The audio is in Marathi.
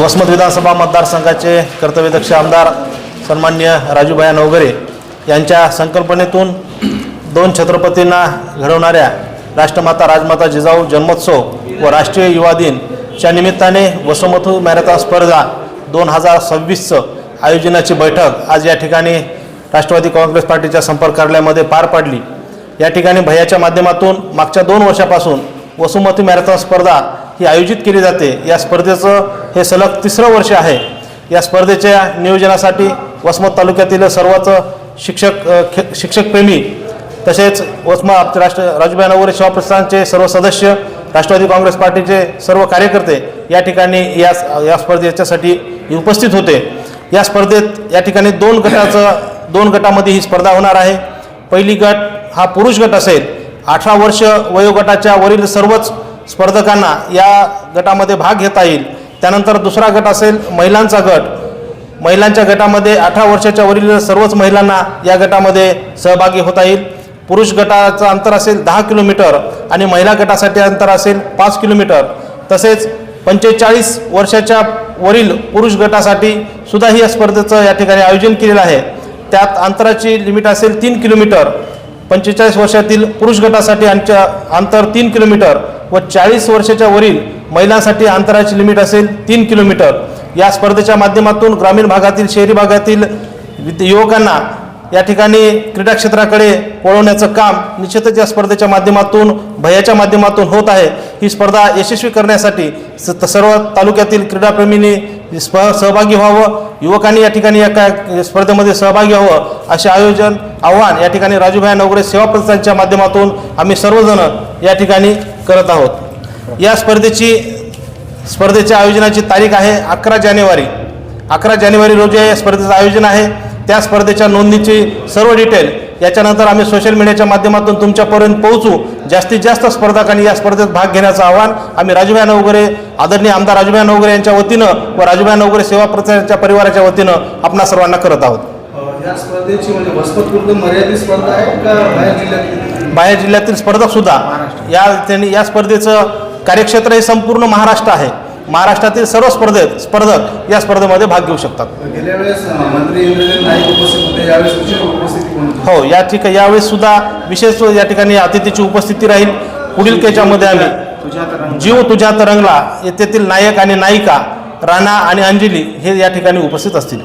वसमत विधानसभा मतदारसंघाचे कर्तव्यदक्ष आमदार सन्मान्य राजूभाया नवगरे यांच्या संकल्पनेतून दोन छत्रपतींना घडवणाऱ्या राष्ट्रमाता राजमाता जिजाऊ जन्मोत्सव व राष्ट्रीय युवा दिनच्या निमित्ताने वसमथू मॅरेथॉन स्पर्धा दोन हजार सव्वीसचं आयोजनाची बैठक आज या ठिकाणी राष्ट्रवादी काँग्रेस पार्टीच्या संपर्क कार्यालयामध्ये पार पाडली. या ठिकाणी भयाच्या माध्यमातून मागच्या दोन वर्षापासून वसुमती मॅरेथॉन स्पर्धा ही आयोजित केली जाते. या स्पर्धेचं हे सलग तिसरं वर्ष आहे. या स्पर्धेच्या नियोजनासाठी वसमत तालुक्यातील सर्वच शिक्षक खे शिक्षकप्रेमी तसेच वसमा राष्ट्र राजूभाई नवरे सेवा प्रस्थानचे सर्व सदस्य राष्ट्रवादी काँग्रेस पार्टीचे सर्व कार्यकर्ते या ठिकाणी या या स्पर्धेच्यासाठी उपस्थित होते. या स्पर्धेत या ठिकाणी दोन गटाचं दोन गटामध्ये ही स्पर्धा होणार आहे. पहिली गट हा पुरुष गट असेल अठरा वर्ष वयोगटाच्या वरील सर्वच स्पर्धकांना या गटामध्ये भाग घेता येईल. त्यानंतर दुसरा गट असेल महिलांचा गट. महिलांच्या गटामध्ये अठरा वर्षाच्या वरील सर्वच महिलांना या गटामध्ये सहभागी होता येईल. पुरुष गटाचं अंतर असेल दहा किलोमीटर आणि महिला गटासाठी अंतर असेल पाच किलोमीटर. तसेच पंचेचाळीस वर्षाच्या वरील पुरुष गटासाठी सुद्धा ही या स्पर्धेचं या ठिकाणी आयोजन केलेलं आहे. त्यात अंतराची लिमिट असेल तीन किलोमीटर. पंचेचाळीस वर्षातील पुरुष गटासाठी अंच्या अंतर तीन किलोमीटर व चाळीस वर्षाच्या वरील महिलांसाठी अंतराची लिमिट असेल तीन किलोमीटर. या स्पर्धेच्या माध्यमातून ग्रामीण भागातील शहरी भागातील युवकांना या ठिकाणी क्रीडा क्षेत्राकडे वळवण्याचं काम निश्चितच या स्पर्धेच्या माध्यमातून भयाच्या माध्यमातून होत आहे. ही स्पर्धा यशस्वी करण्यासाठी स- सर्व तालुक्यातील क्रीडाप्रेमींनी स्प सहभागी व्हावं युवकांनी या ठिकाणी एका स्पर्धेमध्ये सहभागी व्हावं असे आयोजन आव्हान या ठिकाणी राजूभाई नवगरे सेवा प्रतिष्ठानच्या माध्यमातून आम्ही सर्वजण या ठिकाणी करत आहोत. या स्पर्धेची स्पर्धेच्या आयोजनाची तारीख आहे अकरा जानेवारी. अकरा जानेवारी रोजी या स्पर्धेचं आयोजन आहे. त्या स्पर्धेच्या नोंदणीची सर्व डिटेल याच्यानंतर आम्ही सोशल मीडियाच्या माध्यमातून तुमच्यापर्यंत पोहोचू. जास्तीत जास्त स्पर्धकांनी या स्पर्धेत भाग घेण्याचं आवाहन आम्ही राजूभाई नवगरे आदरणीय आमदार राजूभाई नवगरे यांच्या वतीनं व राजूभाई नवगरे सेवा प्रतिष्ठानच्या परिवाराच्या वतीनं आपणा सर्वांना करत आहोत. अ, या स्पर्धेची म्हणजे वसमतपूर्ण मर्यादित स्पर्धा आहे का बाहेर जिल्ह्यातली? बाहेर जिल्ह्यातील सुद्धा या त्यांनी या स्पर्धेचं कार्यक्षेत्र हे संपूर्ण महाराष्ट्र आहे. महाराष्ट्रातील सर्व स्पर्धेत स्पर्धक या स्पर्धेमध्ये भाग घेऊ शकतात. गेल्या वेळेस मंत्री नाईक उपस्थित होते. यावेळेस उपस्थिती? हो या ठिकाणी यावेळेस सुद्धा विशेष या ठिकाणी अतिथीची उपस्थिती राहील. पुढील त्याच्यामध्ये आम्ही जीव तुझ्या तरंगला येथेतील नायक आणि नायिका राणा आणि अंजली हे या ठिकाणी उपस्थित असतील.